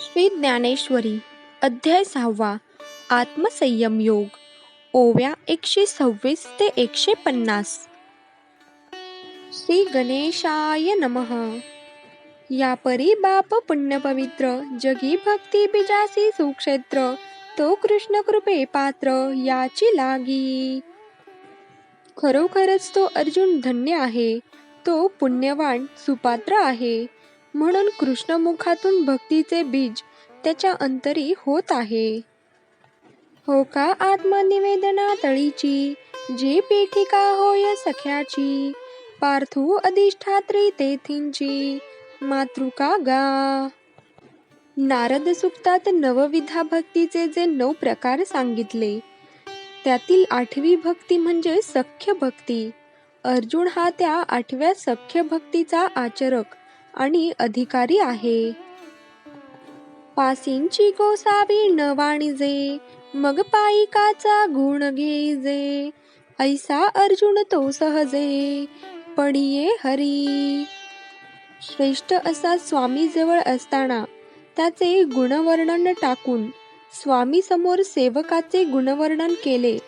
श्री ज्ञानेश्वरी अध्याय सहावा आत्मसंयम योग ओव्या एकशे सव्वीस ते एकशे पन्नास. श्री गणेशाय नमः. या परी बाप पुण्य पवित्र जगी भक्ती बिजासी सुक्षेत्र तो कृष्ण कृपे पात्र याची लागी. खरोखरच तो अर्जुन धन्य आहे तो पुण्यवान सुपात्र आहे. म्हणून कृष्णमुखातून भक्तीचे बीज त्याच्या अंतरी होत आहे. हो का आत्मनिवेदना तळीची? जी पीठिका होय सख्याची? पार्थू अधिष्ठात्री तेथींची? मातृका गा? नारद सुक्तात नवविधा भक्तीचे जे नऊ प्रकार सांगितले. त्यातील आठवी भक्ती म्हणजे सख्य भक्ती. अर्जुन हा त्या आठव्या सख्य भक्तीचा आचरक आणि अधिकारी आहे. पासींची गोसावी न वाणिजे मग पायिकाचा गुण घेजे ऐसा अर्जुन तो सहजे पडिये हरी. श्रेष्ठ असा स्वामी जवळ असताना त्याचे गुणवर्णन टाकून स्वामी समोर सेवकाचे गुणवर्णन केले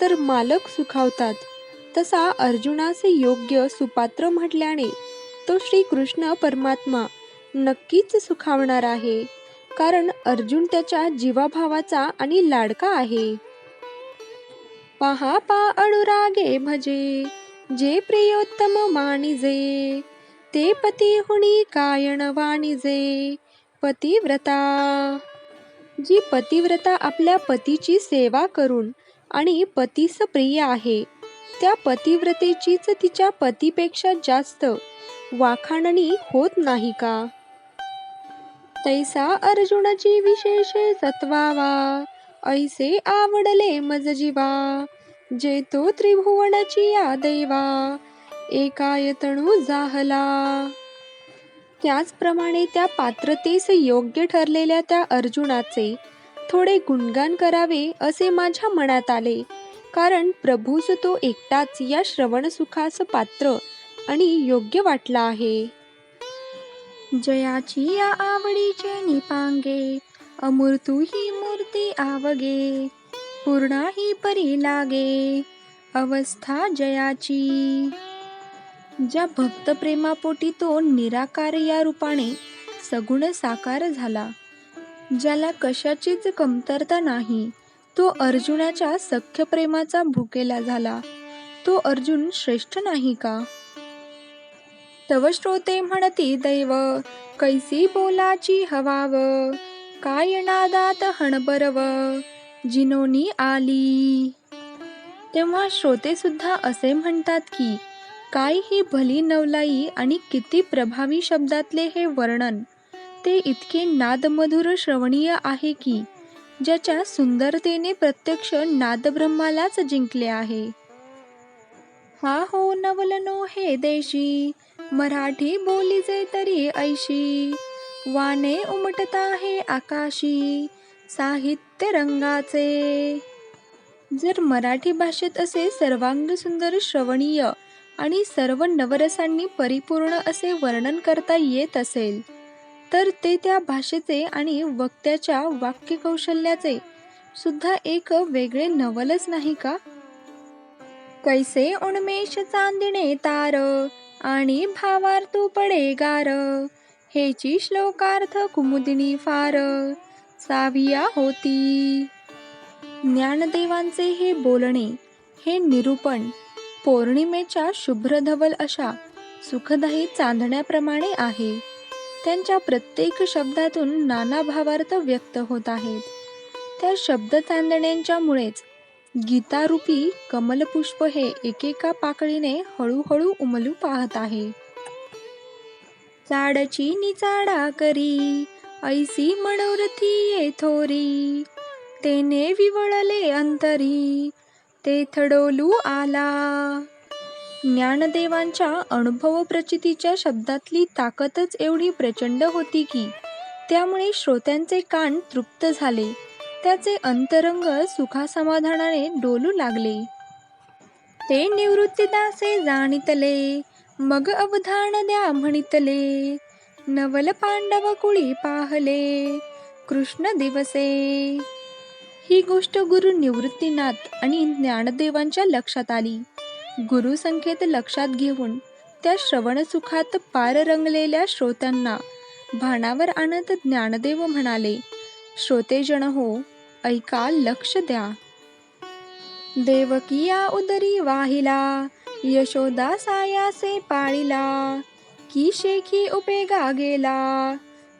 तर मालक सुखावतात. तसा अर्जुनाचे योग्य सुपात्र म्हटल्याने तो श्री कृष्ण परमात्मा नक्कीच सुखावणार आहे. कारण अर्जुन त्याच्या जीवाभावाचा आणि लाडका आहे. पहा पा अनुरागे भजे जे प्रियोत्तम मानिजे ते पती हुणी कायण वाणिजे पतिव्रता. जी पतिव्रता आपल्या पतीची सेवा करून आणि पतीस प्रिय आहे त्या पतिव्रतेचीच तिच्या पतीपेक्षा जास्त वाखाणणी होत नाही का? तैसा अर्जुनाची विशेषे सत्वावा ऐसे आवडले मज जीवा जे तो त्रिभुवनाची या दैवा एकायतणू जाहला. त्याचप्रमाणे त्या पात्रतेस योग्य ठरलेल्या त्या अर्जुनाचे थोडे गुणगान करावे असे माझ्या मनात आले कारण प्रभूस तो एकटाच या श्रवण सुखास पात्र आणि योग्य वाटला आहे. जयाची या आवडीचे निपांगे अमूर्तू ही मूर्ती आवगे पूर्णा ही परी लागे अवस्था जयाची. ज्या भक्त प्रेमापोटी तो निराकार या रूपाने सगुण साकार झाला ज्याला कशाचीच कमतरता नाही तो अर्जुनाच्या सख्य प्रेमाचा भुकेला झाला तो अर्जुन श्रेष्ठ नाही का? तव श्रोते म्हणती दैव कैसी बोलाची हवाव? काय नादात हणबरव जिनोनी आली. तेव्हा श्रोते सुद्धा असे म्हणतात की काय ही भली नवलाई आणि किती प्रभावी शब्दातले हे वर्णन! ते इतके नादमधुर श्रवणीय आहे की ज्याच्या सुंदरतेने प्रत्यक्ष नादब्रह्मालाच जिंकले आहे. हा हो नवलनो हे देशी मराठी बोलीचे तरी ऐशी. वाने उमटता आहे आकाशी साहित्य रंगाचे. जर मराठी भाषेत असे सर्वांग सुंदर श्रवणीय आणि सर्व नवरसांनी परिपूर्ण असे वर्णन करता येत असेल तर ते त्या भाषेचे आणि वक्त्याच्या वाक्यकौशल्याचे सुद्धा एक वेगळे नवलच नाही का? कैसे उन्मेष चांदिणे तार आणि भावार्थू पडे गार हेची श्लोकार्थ कुमुदिनी फार. साविया होती. ज्ञानदेवांचे हे बोलणे हे निरूपण पौर्णिमेच्या शुभ्रधवल अशा सुखदायी चांदण्याप्रमाणे आहे. त्यांच्या प्रत्येक शब्दातून नाना भावार्थ व्यक्त होत आहेत. त्या शब्द चांदण्यांच्यामुळेच गीतारूपी कमलपुष्प हे एकेका पाकळीने हळूहळू उमलू पाहत आहे. चाडची निचाडा करी ऐसी मनोरथी ये थोरी. तेने विवळले अंतरी ते थडोलू आला. ज्ञानदेवांच्या अनुभव प्रचितीच्या शब्दातली ताकदच एवढी प्रचंड होती की त्यामुळे श्रोत्यांचे कान तृप्त झाले. त्याचे अंतरंग सुखासमाधानाने डोलू लागले. ते निवृत्तीदासे जाणितले मग अवधान द्या म्हणितले. नवल पांडव कुळी पाहले कृष्ण दिवसे. ही गोष्ट गुरु निवृत्तीनाथ आणि ज्ञानदेवांच्या लक्षात आली. गुरु संख्येत लक्षात घेऊन त्या श्रवणसुखात पार रंगलेल्या श्रोत्यांना भानावर आणत ज्ञानदेव म्हणाले श्रोतेजन हो ऐका लक्ष द्या. देवकिया उदरी वाहिला यशोदा सायासे पाळिला की शेखी उपेगा गेला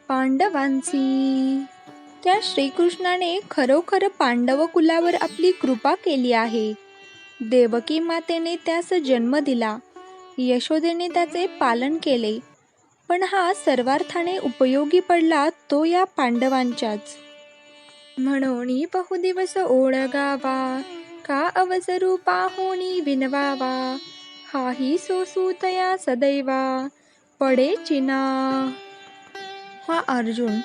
पांडवांची. त्या श्रीकृष्णाने खरोखर पांडव कुलावर आपली कृपा केली आहे. देवकी मातेने त्यास जन्म दिला. यशोदेने त्याचे पालन केले. पण हा सर्वार्थाने उपयोगी पडला तो या पांडवांच्याच. म्हणून बहुदिवस ओळगावा. का अवसरू पाहुणी विनवावा. हाही सोसूतया सदैवा. पडे चिना. हा अर्जुन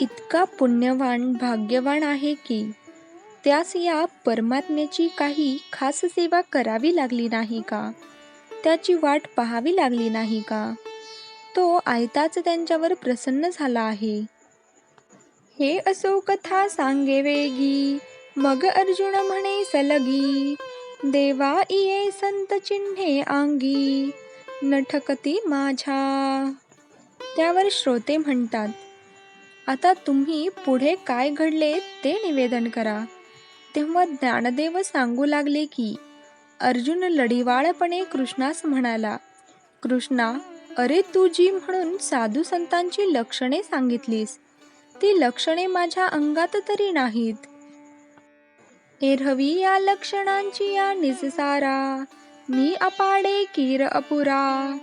इतका पुण्यवान भाग्यवान आहे की त्यास या परमात्म्याची काही खास सेवा करावी लागली नाही का? त्याची वाट पाहावी लागली नाही का? तो आयताच त्यांच्यावर प्रसन्न झाला आहे. हे असो कथा सांगे वेगी. मग अर्जुन म्हणे सलगी देवा इये संत चिन्हे आंगी. नठकती माझ्या. त्यावर श्रोते म्हणतात आता तुम्ही पुढे काय घडले ते निवेदन करा. तेव्हा ज्ञानदेव सांगू लागले की अर्जुन लढिवाळपणे कृष्णास म्हणाला कृष्णा अरे तू जी म्हणून साधू संतांची लक्षणे सांगितलीस ती लक्षणे माझ्या अंगात तरी नाहीत. एरहवी या लक्षणांची या निजसारा मी अपाडे कीर अपुरा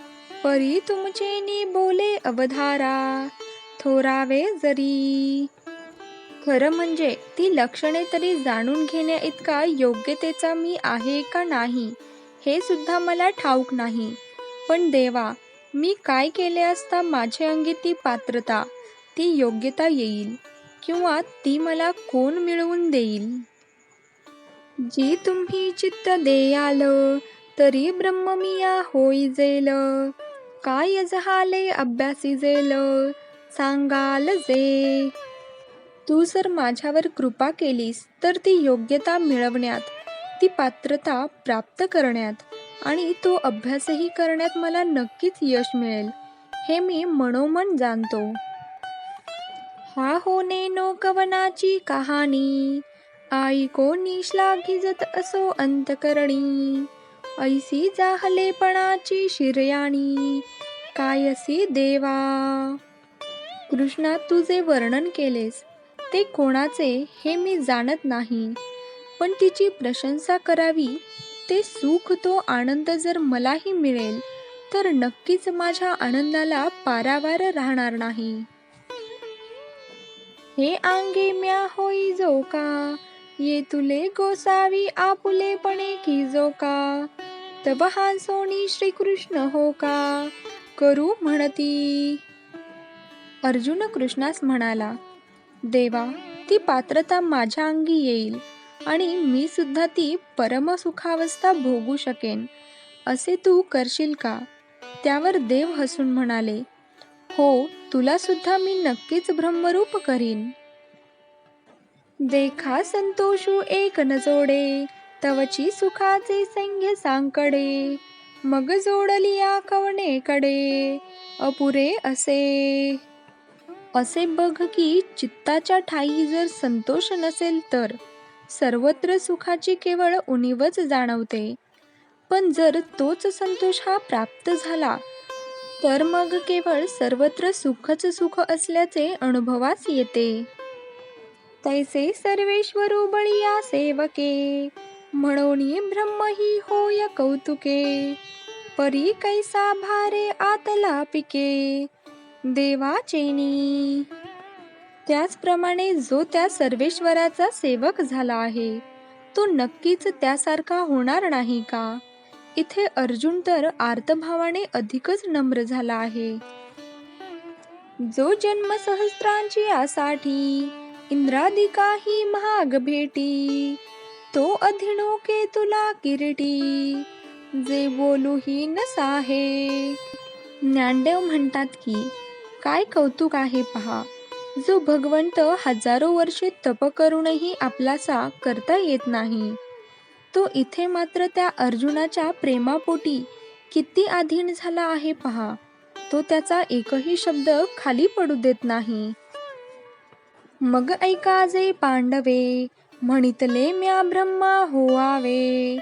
परी तुमचे नी बोले अवधारा थोरावे जरी. खरं म्हणजे ती लक्षणे तरी जाणून घेण्या इतका योग्यतेचा मी आहे का नाही हे सुद्धा मला ठाऊक नाही. पण देवा मी काय केले असता माझ्या अंगी ती पात्रता ती योग्यता येईल किंवा ती मला कोण मिळवून देईल? जी तुम्ही चित्त देयाल तरी ब्रह्ममिया होई जेल. काय झाले अभ्यासी जेल सांगाल जे. तू जर माझ्यावर कृपा केलीस तर ती योग्यता मिळवण्यात ती पात्रता प्राप्त करण्यात आणि तो अभ्यासही करण्यात मला नक्कीच यश मिळेल हे मी मनोमन जाणतो. हा होणे नो कवनाची कहाणी. आई कोणी श्लाघिजत असो अंतकरणी. ऐसी जाहलेपणाची शिरयाणी. कायसी देवा? कृष्णा तू जे वर्णन केलेस. ते कोणाचे हे मी जाणत नाही. पण तिची प्रशंसा करावी ते सुख तो आनंद जर मलाही मिळेल तर नक्कीच माझ्या आनंदाला पारावार राहणार नाही. हे आंगे म्या होई जो का? ये तुले गोसावी आपुलेपणे की जो का? तब हा सोनी श्रीकृष्ण हो का? करू म्हणती. अर्जुन कृष्णास म्हणाला देवा ती पात्रता माझ्या अंगी येईल आणि मी सुद्धा ती परमसुखावस्था भोगू शकेन. असे तू करशील का? त्यावर देव हसून म्हणाले हो तुला सुद्धा मी नक्कीच ब्रह्मरूप करीन. देखा संतोषू एक न जोडे तवची सुखाचे संघ्य सांकडे मग जोडलिया कवणेकडे अपुरे असे. असे बघ की चित्ताच्या ठाई जर संतोष नसेल तर सर्वत्र सुखाची केवळ उणीवच जाणवते. पण जर तोच संतोष हा प्राप्त झाला तर मग केवळ सर्वत्र सुखच सुख असल्याचे अनुभवास येते. तैसे सर्वेश्वरू बळिया सेवके म्हणून ब्रह्म ही होय कौतुके परी कैसा भारे आतला पिके देवाचेनी. त्याचप्रमाणे जो त्या सर्वेश्वराचा सेवक झाला आहे तो नक्कीच त्यासारखा होणार नाही का? इथे अर्जुन तर आर्तभावाने अधिकच नम्र झाला आहे. जो जन्म सहस्त्रांची यासाठी इंद्रादिकाही महाग भेटी तो अधिणोके तुला किरटी जे बोलूही नसाहे ज्ञानदेव म्हणतात की काय कौतुक आहे पहा जो भगवंत हजारो वर्षे तप करूनही आपलासा करता येत नाही. तो इथे मात्र त्या अर्जुनाच्या प्रेमापोटी किती अधीन झाला आहे पहा. तो त्याचा एकही शब्द खाली पडू देत नाही. मग ऐका जे पांडवे म्हणितले म्या ब्रह्मा होवावे.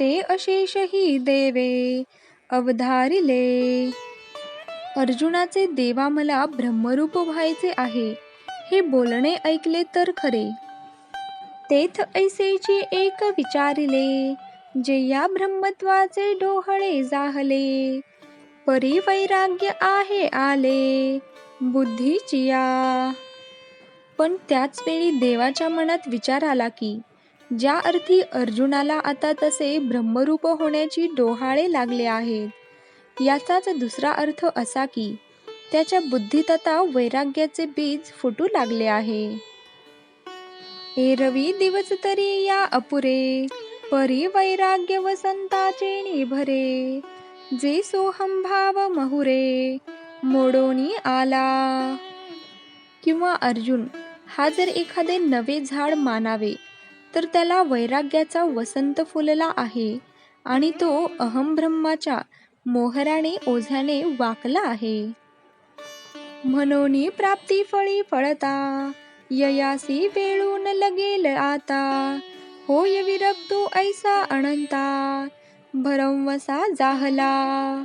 ते अशेषही देवे अवधारिले. अर्जुनाचे देवा मला ब्रह्मरूप व्हायचे आहे हे बोलणे ऐकले तर खरे. तेथ ऐसेची एक विचारिले जे या ब्रह्मत्वाचे डोहळे जाहले. परिवैराग्य आहे आले बुद्धीचिया पण त्याच वेळी देवाच्या मनात विचार आला की ज्या अर्थी अर्जुनाला आता तसे ब्रह्मरूप होण्याची डोहाळे लागले आहेत याचाच दुसरा अर्थ असा की त्याच्या बुद्धीत आता वैराग्याचे बीज फुटू लागले आहे. एरवी दिवस तरी या अपुरे परी वैराग्य वसंताचे निभरे जे सोहम भाव महुरे मोडोनी आला. किंवा अर्जुन हा जर एखादे नवे झाड मानावे तर त्याला वैराग्याचा वसंत फुलला आहे आणि तो अहम ब्रह्माच्या मोहराने ओझ्याने वाकला आहे. म्हणून प्राप्ती फळी फळता ययासी वेळून लगेल आता. होय विरक्तो ऐसा अनंता. भरमवसा जाहला.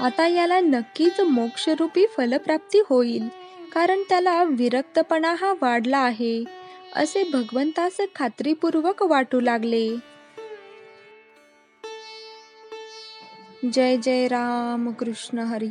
आता याला नक्कीच मोक्षरूपी फलप्राप्ती होईल कारण त्याला विरक्तपणा हा वाढला आहे असे भगवंतास खात्रीपूर्वक वाटू लागले. जय जय राम कृष्ण हरी.